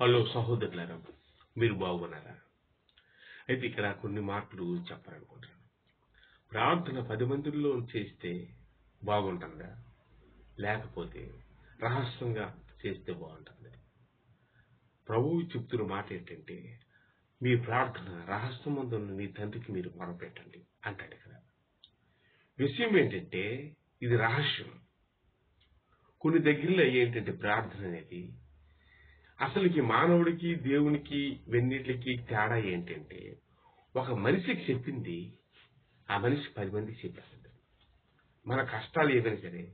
Hello సహోదరులారా? మీరు బాగున్నారా? అయితే ఇక్కడ కొన్ని మార్పులు చెప్పాలనుకుంటున్నాను. ప్రార్థన పది మందిలో చేస్తే బాగుంటుందా? లేకపోతే రహస్యంగా చేస్తే బాగుంటుంది? ప్రభువు చెప్తున్న మాట ఏంటంటే మీ ప్రార్థన రహస్యమందున్న మీ తండ్రికి మీరు మొరపెట్టండి అంటాడు ఇక్కడ. విషయం ఏంటంటే ఇది రహస్యం. కొన్ని దగ్గరలో ఏంటంటే ప్రార్థన అనేది అసలుకి మానవుడికి దేవునికి వెన్నిటికి తేడా ఏంటంటే ఒక మనిషికి చెప్పింది ఆ మనిషి పది మందికి చెప్పేస్తుంది. మన కష్టాలు ఏదైనా సరే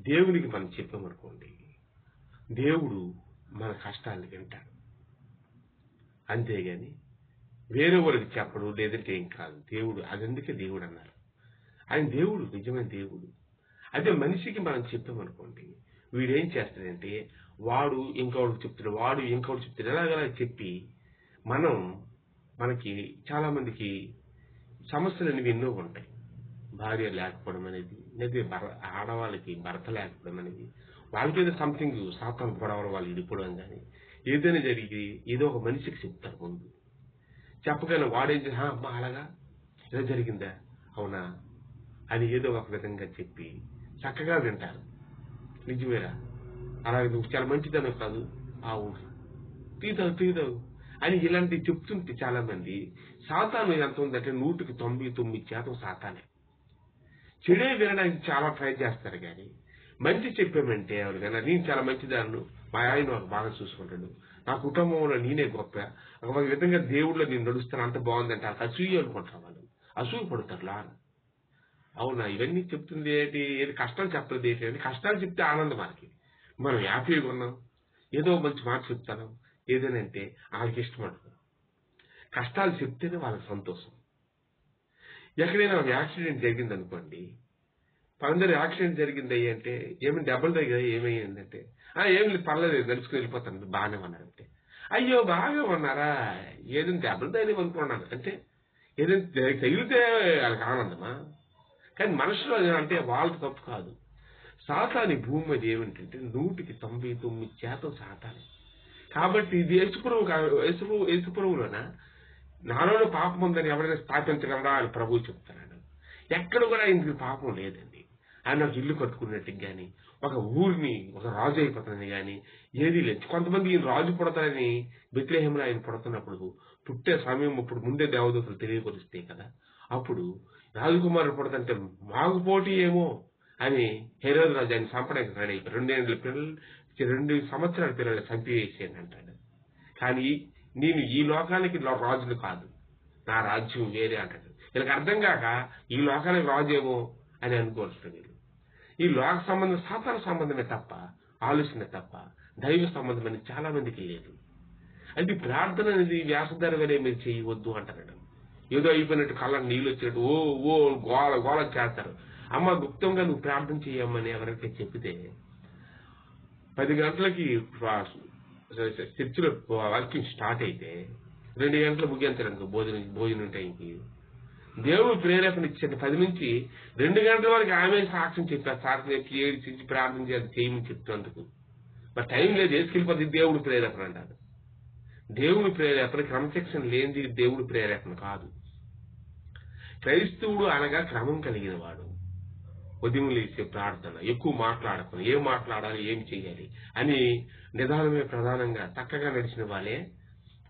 దేవునికి మనం చెప్పామనుకోండి దేవుడు మన కష్టాలను వింటాడు. అంతేగాని వేరే వాళ్ళకి చెప్పడు లేదంటే ఏం కాదు. దేవుడు అదందుకే దేవుడు అన్నారు. ఆయన దేవుడు నిజమైన దేవుడు. అదే మనిషికి మనం చెప్పామనుకోండి వీడేం చేస్తాడంటే వాడు ఇంకోటికి చెప్తాడు వాడు ఇంకోటి చెప్తాడు ఎలాగలా చెప్పి మనం మనకి చాలా మందికి సమస్యలు అనేవి ఎన్నో ఉంటాయి. భార్య లేకపోవడం అనేది లేదా భర- ఆడవాళ్ళకి భర్త లేకపోవడం అనేది వాళ్ళకి ఏదో సంథింగ్ సాతాను గొడవల వాళ్ళు ఇడిపోవడం కానీ ఏదైనా జరిగి ఏదో ఒక మనిషికి చెప్తారు ముందు. చెప్పగానే వాడేం చేసి అమ్మా అలాగా? ఇలా జరిగిందా? అవునా? అని ఏదో ఒక విధంగా చెప్పి చక్కగా వింటారు. నిజమేరా? అలాగే నువ్వు చాలా మంచిదనే కాదు. ఆ ఊరు తీదావు తీదావు అని ఇలాంటివి చెప్తుంటే చాలా మంది సాతాను ఎంత ఉందంటే నూటికి తొంభై తొమ్మిది శాతం సాతానే. చెడే వినడానికి చాలా ట్రై చేస్తారు కానీ మంచి చెప్పామంటే ఎవరికైనా నేను చాలా మంచిదాన్ను. మా ఆయన నాకు బాగా చూసుకుంటాడు. నా కుటుంబంలో నేనే గొప్ప. ఒక విధంగా దేవుళ్ళు నేను నడుస్తాను. అంత బాగుందంటే అది అసూయ అనుకుంటారు వాళ్ళు. అసూయ పడతారు లా అవునా? ఇవన్నీ చెప్తుంది ఏంటి? ఏది కష్టాలు చెప్పలేదు ఏంటి? కష్టాలు చెప్తే ఆనందం మనకి. మనం హ్యాపీగా ఉన్నాం. ఏదో మంచి మాట చెప్తాను. ఏదేనంటే అంటే వాళ్ళకి ఇష్టం అంటున్నాం కష్టాలు చెప్తేనే వాళ్ళకి సంతోషం. ఎక్కడైనా ఒక యాక్సిడెంట్ జరిగింది అనుకోండి అందరు యాక్సిడెంట్ జరిగింది అయ్యి అంటే ఏమి దెబ్బలు తగ్గాయి ఏమయ్యిందంటే ఏమి ఏం లేదు పర్లేదు నడుచుకుని వెళ్ళిపోతాను బాగానే ఉన్నారంటే అయ్యో బాగా ఉన్నారా? ఏదైనా దెబ్బలు తగిలి అనుకున్నాను అంటే ఏదైనా తగిలితే వాళ్ళకి ఆనందమా కానీ మనుషులు అంటే వాళ్ళకి తప్పు కాదు. సాతాని భూమి మీద ఏమిటంటే నూటికి తొంభై తొమ్మిది శాతం సాతాని. కాబట్టి ఇది యేసుప్రభు యేసు యేసుప్రభులోన నాలోనూ పాపం ఉందని ఎవరైనా స్థాపించగలరా అని ప్రభువు చెప్తున్నాడు. ఎక్కడ కూడా ఆయనకి పాపం లేదండి. ఆయన ఒక ఇల్లు కట్టుకున్నట్టు కానీ ఒక ఊరిని ఒక రాజు అయిపోతుంది కానీ ఏదీ లేదు. కొంతమంది ఈయన రాజు పుడతారని విగ్రహంలో ఆయన పుడుతున్నప్పుడు పుట్టే సమయం ఇప్పుడు ముందే దేవదూతలు తెలియపరుస్తే కదా అప్పుడు రాజకుమారుడు పుడతంటే మాకు పోటీ ఏమో? అని హెరోద్ రాజు ఆయన చంపడానికి రెడీ రెండేళ్ళ పిల్లలు రెండు సంవత్సరాల పిల్లలు చంపివేసేయండి అంటాడు కానీ నేను ఈ లోకానికి రాజులు రాజును కాదు. నా రాజ్యం వేరే అంటాడు. వీళ్ళకి అర్థం కాక ఈ లోకానికి రాజు ఏమో అని అనుకోవచ్చు వీళ్ళు. ఈ లోక సంబంధం సాతాన సంబంధమే తప్ప ఆలోచన తప్ప దైవ సంబంధం అనేది చాలా మందికి లేదు. అది ప్రార్థన అనేది వ్యాసధర వేరే మీరు చేయవద్దు అంటారు ఏదో అయిపోయినట్టు కళ్ళ నీళ్ళు వచ్చినట్టు ఓ ఓ గోల గోల చేస్తారు. అమ్మ గుప్తంగా నువ్వు ప్రార్థన చేయమ్మని ఎవరైతే చెప్తే పది గంటలకి చర్చిలో వర్కింగ్ స్టార్ట్ అయితే రెండు గంటలు ముగించారు భోజనం భోజనం టైంకి. దేవుడు ప్రేరేపణ ఇచ్చాడు పది నుంచి రెండు గంటల వరకు ఆమె సాక్ష్యం చెప్పారు సాక్ష్యం చెప్పి ఏడిచి ప్రార్థన చేయాలి చేయమని చెప్తున్నందుకు. మరి టైం లేదు వేసుకెళ్ళిపోతే దేవుడు ప్రేరేపణ అంటారు దేవుడి ప్రేరేపణ క్రమశిక్షణ లేనిది దేవుడి ప్రేరేపణ కాదు. క్రైస్తవుడు అనగా క్రమం కలిగిన వాడు. ఉదయం లేచే ప్రార్థన ఎక్కువ మాట్లాడకుండా ఏం మాట్లాడాలి ఏం చేయాలి అని నిదానమే ప్రధానంగా చక్కగా నడిచిన వాళ్ళే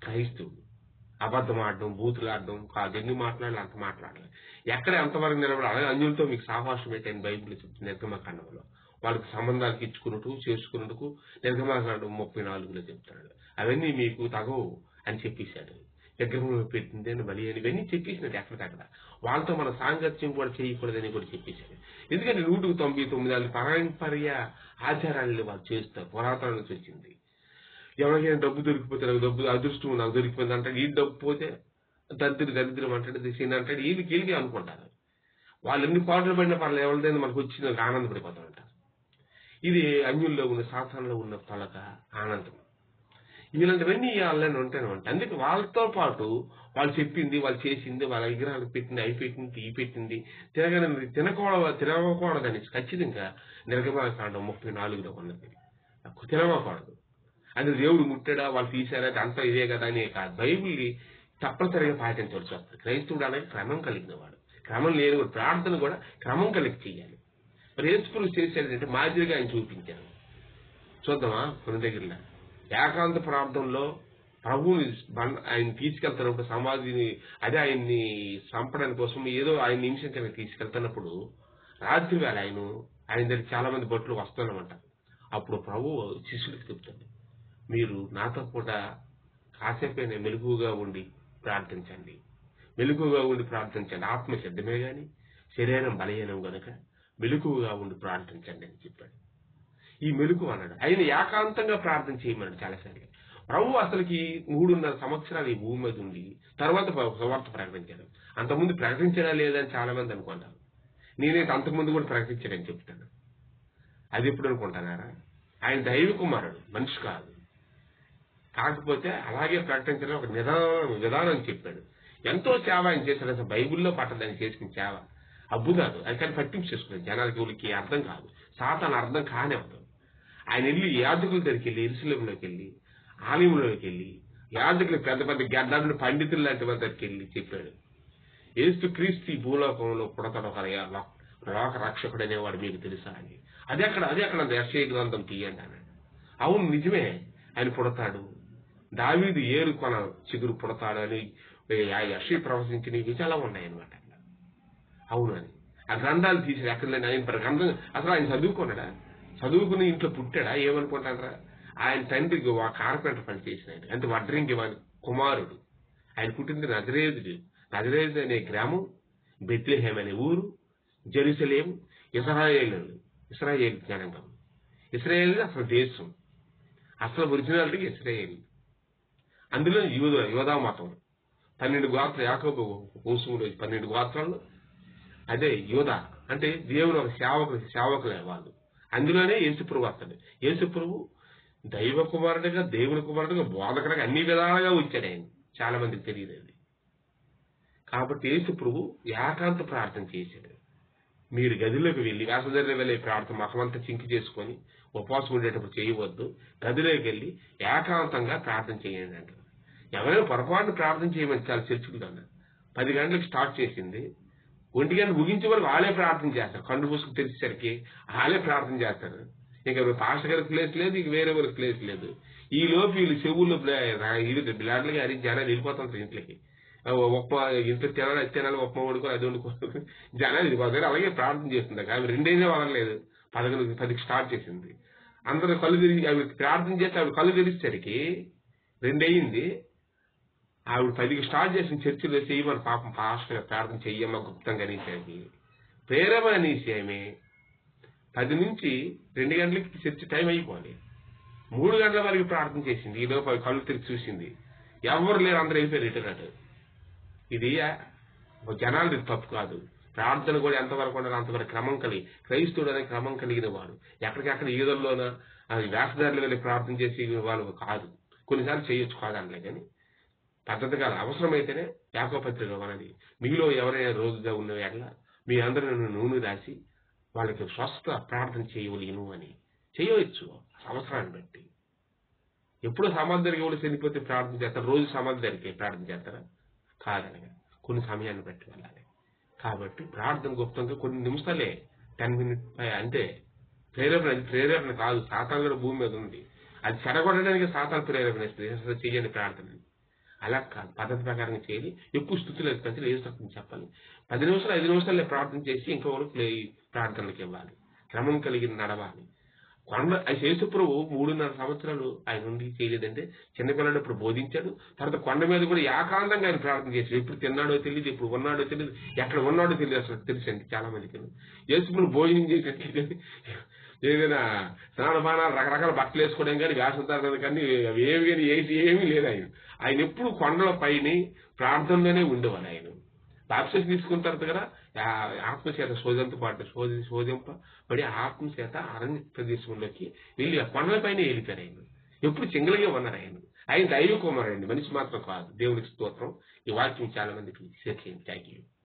క్రైస్తవులు. అబద్ధం ఆడడం బూతులాడడం కాదు ఎన్ని మాట్లాడాలి అంత మాట్లాడాలి. ఎక్కడ ఎంతవరకు నిలబడాలి అన్యులతో మీకు సాహసం పెట్టాను బైబిల్ చెప్తుంది నిర్గమకాండంలో. వాళ్ళకి సంబంధాలకు ఇచ్చుకున్నట్టు చేసుకున్నట్టుకు నిర్గమకాండం ముప్పై నాలుగులో చెప్తున్నాడు అవన్నీ మీకు తగవు అని చెప్పేశాడు. విగ్రహం పెట్టింది అని బలి అని ఇవన్నీ చెప్పేసినట్టు ఎక్కడికక్కడ వాళ్ళతో మన సాంగత్యం కూడా చేయకూడదని కూడా చెప్పేశాడు ఎందుకంటే నూటికి తొంభై తొమ్మిది వాళ్ళు పారంపర్య ఆచారాలను వాళ్ళు చేస్తారు పురాతన నుంచి వచ్చింది ఎవరికైనా డబ్బు దొరికిపోతే నాకు డబ్బు అదృష్టం నాకు దొరికిపోయింది అంటాడు ఈ డబ్బు పోతే దరిద్ర దరిద్రం అంటాడు దిశ అంటాడు వీళ్ళకి వీళ్ళకి అనుకుంటారు. వాళ్ళు ఎన్ని పాటలు పడిన పర్లేదు ఎవరిదైనా మనకు వచ్చిన నాకు ఆనందపడిపోతూ ఉంటారు ఇది అన్యుల్లో ఉన్న శాసనంలో ఉన్న తొలక ఆనందం. ఇలాంటివన్నీ వాళ్ళని ఉంటాయి ఉంటాయి. అందుకే వాళ్ళతో పాటు వాళ్ళు చెప్పింది వాళ్ళు చేసింది వాళ్ళ విగ్రహాలు పెట్టింది అవి పెట్టింది ఈ పెట్టింది తినగలని తినకూడదు తినకూడదని ఖచ్చితంగా నిర్గమాకాండం ముప్పై నాలుగులో ఉన్నది. తినకూడదు. అది దేవుడు ముట్టాడా వాళ్ళు తీశారా అంతా ఇదే కదా అని కాదు బైబిల్ని తప్పనిసరిగా పాటించవలసి వస్తుంది క్రైస్తవుడు అనేది క్రమం కలిగిన వాడు. క్రమం లేని వాడు. ప్రార్థన కూడా క్రమం కలిగి చేయాలి. మరి యేసుప్రభు చేసేదంటే మాదిరిగా ఆయన చూపించారు చూద్దామా? కొన్ని దగ్గర ఏకాంత ప్రాంతంలో ప్రభువుని ఆయన తీసుకెళ్తున్నప్పుడు సమాధిని అదే ఆయన్ని చంపడానికి కోసం ఏదో ఆయన నిమిషం కింద తీసుకెళ్తున్నప్పుడు రాత్రి వేళ ఆయన ఆయన దగ్గర చాలా మంది భట్లు వస్తున్నామంట అప్పుడు ప్రభు శిష్యులకు చెప్తాడు మీరు నాతో కూడా కాసేపైనా మెలుగుగా ఉండి ప్రార్థించండి. మెలుగుగా ఉండి ప్రార్థించండి. ఆత్మ సిద్ధమే గాని శరీరం బలహీనం గనుక మెలుకువగా ఉండి ప్రార్థించండి అని చెప్పాడు. ఈ మెలకు అన్నాడు. ఆయన ఏకాంతంగా ప్రార్థన చేయమన్నాడు చాలాసార్లు. ప్రభు అసలుకి మూడున్నర సంవత్సరాలు ఈ భూమి మీద ఉండి తర్వాత సువార్త ప్రకటించాడు. అంతకుముందు ప్రకటించడా లేదని చాలా మంది అనుకుంటారు. నేనైతే అంతకుముందు కూడా ప్రకటించాడని చెప్తాను. అది ఎప్పుడు అనుకుంటున్నారా? ఆయన దైవ కుమారుడు మనిషి కాదు. కాకపోతే అలాగే ప్రకటించడం ఒక నిదానం విధానం చెప్పాడు. ఎంతో సేవ ఆయన చేశాడు. అసలు బైబిల్లో పట్టదు ఆయన చేసిన సేవ అబ్బుదాదు. అది కానీ పట్టింపు చేసుకున్నాడు జనాలకి ఊరికి అర్థం కాదు. సాతాను అర్థం కానివ్వదు. ఆయన వెళ్ళి యాజకుల దగ్గరికి వెళ్ళి ఇరుసలంలోకి వెళ్ళి ఆలయంలోకి వెళ్ళి యాజకులు పెద్ద పెద్ద గడ్డాలను పండితులు లాంటి వాళ్ళ దగ్గరికి వెళ్ళి చెప్పాడు. ఏసు క్రీస్తు ఈ భూలోకంలో పుడతాడు లోక రక్షకుడు అనేవాడు మీకు తెలుసా అని. అది అక్కడ అది అక్కడ దర్శయ గ్రంథం తీయండి అన్నాడు అవును నిజమే ఆయన పుడతాడు. దావీదు ఏరు కొన చిగురు పుడతాడు అని యశ్వ ప్రవచించిన చాలా ఉన్నాయన్నమాట అవును అని. ఆ గ్రంథాలు తీసి ఎక్కడ లేని ఆయన గ్రంథం అసలు ఆయన చదువుకున్నాడా? చదువుకుని ఇంట్లో పుట్టాడా? ఏమనుకుంటాడరా? ఆయన తండ్రికి ఆ కార్పెంటర్ పని చేసిన ఆయన అంటే వడ్రింగి వాని కుమారుడు. ఆయన పుట్టింది నజరేదుడు నజరేదు అనే గ్రామం బెత్లెహేమ్ అనే ఊరు జెరూసలేం ఇస్రాయేల్ ఇస్రాయేల్ జనంగం. ఇస్రాయేల్ అసలు దేశం. అసలు ఒరిజినాలిటీ ఇస్రాయేల్. అందులో యూద యోధా మతం. పన్నెండు గోత్ర యాకోబు వంశంలో పన్నెండు గోత్రాలు. అదే యోధ అంటే దేవుని ఒక సేవకులు సేవకులే వాళ్ళు. అందులోనే యేసుప్రభు అతడు యేసుప్రభు దైవ కుమారుడిగా దేవుని కుమారుడిగా బోధకుడిగా అన్ని విధాలుగా వచ్చాడు ఆయన. చాలా మందికి తెలియదు అది. కాబట్టి యేసుప్రభు ఏకాంత ప్రార్థన చేశాడు. మీరు గదిలోకి వెళ్ళి వ్యాసదరిలో వెళ్ళే ప్రార్థన మకమంతా చింకి చేసుకొని ఉపవాసం ఉండేటప్పుడు చేయవద్దు. గదిలోకి వెళ్ళి ఏకాంతంగా ప్రార్థన చేయండి అంటారు. ఎవరైనా పొరపాటున ప్రార్థన చేయమని చాలా చర్చకులు అన్నారు. పది గంటలకు స్టార్ట్ చేసింది. ఒంటి గంట ముగించే వరకు వాళ్ళే ప్రార్థన చేస్తారు. కళ్ళు మూసుకు తెరిచేసరికి వాళ్ళే ప్రార్థన చేస్తారు. ఇంకా పాస్టర్ గారికి ప్లేస్ లేదు ఇంక వేరే వారికి ప్లేస్ లేదు. ఈ లోపు వీళ్ళు చెవుల్లో ఇది బ్లాడ్లకి అది జనాలు వెళ్ళిపోతుంటారు ఇంట్లోకి. ఒప్ప ఇంత తినాలి అది తినాలి ఒప్ప వండుకో అది వండుకో జనాలు వెళ్ళిపోతారు. అలాగే ప్రార్థన చేస్తుంది ఆమె రెండైనా వదలలేదు పదకొండు పదికి స్టార్ట్ చేసింది. అందరూ కళ్ళు తెరిచి ఆమె ప్రార్థన చేస్తే ఆవిడ కళ్ళు తెరిచేసరికి రెండయింది. ఆవిడ పదికి స్టార్ట్ చేసిన చర్చిలో చేయమని పాపం పాస్టర్ ప్రార్థన చెయ్యమ్మ గుప్తంగా అనేసరికి. ప్రేరమ అనేసి ఆమె పది నుంచి రెండు గంటలకి చర్చి టైం అయిపోవాలి. మూడు గంటల వరకు ప్రార్థన చేసింది. ఈ లోపు కళ్ళు తిరిగి చూసింది. ఎవరు లేరు అందరూ వెళ్ళిపోయారు ఇటునట్టు ఇది జనాలది తప్పు కాదు. ప్రార్థన కూడా ఎంతవరకు ఉండాలి అంతవరకు క్రమం కలిగి క్రైస్తవుడు అనే క్రమం కలిగిన వాడు. ఎక్కడికెక్కడ ఈదల్లోన వేసదారులు వెళ్ళి ప్రార్థన చేసి వాళ్ళు కాదు. కొన్నిసార్లు చేయొచ్చు కాదనలే కానీ. పద్ధతి అవసరమైతేనే యాకోపత్రిక మనది. మీలో ఎవరైనా రోగిగా ఉన్న ఎట్లా మీ అందరూ నూనె రాసి వాళ్ళకి స్వస్థ ప్రార్థన చేయవలేను అని చేయవచ్చు. అవసరాన్ని బట్టి. ఎప్పుడు సమాధి ఎవరు చనిపోతే ప్రార్థన చేస్తారు. రోజు సమాధి ప్రార్థన చేస్తారా? కాదనగా. కొన్ని సమయాన్ని బట్టి వెళ్ళాలి కాబట్టి ప్రార్థన గుప్తంగా కొన్ని నిమిషాలే టెన్ మినిట్ అంటే ప్రేరేపణ అది ప్రేరేపణ కాదు. సాతాన్ కూడా భూమి మీద ఉంది. అది చెడగొట్టడానికి సాతాన్ ప్రేరేపణ ఇస్తుంది అసలు ప్రార్థన అలా కాదు పద్ధతి ప్రకారం చేయాలి. ఎక్కువ స్థుతులు ప్రజలు ఏ తక్కువ చెప్పాలి. పది నిమిషాలు ఐదు నిమిషాలు ప్రార్థన చేసి ఇంకొకరు ప్రార్థనలకు ఇవ్వాలి. క్రమం కలిగిన నడవాలి. కొండ శేషప్రభు మూడున్నర సంవత్సరాలు ఆయన నుండి చేయలేదంటే చిన్నపిల్లడు ఇప్పుడు బోధించాడు. తర్వాత కొండ మీద కూడా ఏకాంతంగా ఆయన ప్రార్థన చేశాడు. ఎప్పుడు తిన్నాడో తెలియదు ఎప్పుడు ఉన్నాడో తెలియదు ఎక్కడ ఉన్నాడో తెలియదు అసలు తెలుసండి చాలా మందికి యేసుప్రభు భోజనం చేసేది ఏదైనా స్నానమానాలు రకరకాల బట్టలు వేసుకోవడం కానీ వ్యాసంతారు కానీ అవి ఏమి కానీ ఏసి ఏమీ లేదు ఆయన. ఆయన ఎప్పుడు కొండల పైన ప్రార్థనలోనే ఉండేవాడు ఆయన. బాప్సెస్ తీసుకున్న తర్వాత కదా ఆత్మచేత శోధంతో పాటు శోధి శోధింప పడి ఆత్మచేత అరణ్య ప్రదేశంలోకి వెళ్ళి ఆ కొండల వెళ్ళిపోయారు ఆయన. ఎప్పుడు సింగిల్గా ఉన్నారు ఆయన. ఆయన దైవ కుమారుడు మనిషి మాత్రం కాదు. దేవునికి స్తోత్రం. ఈ వాక్యం చాలా మందికి థ్యాంక్ యూ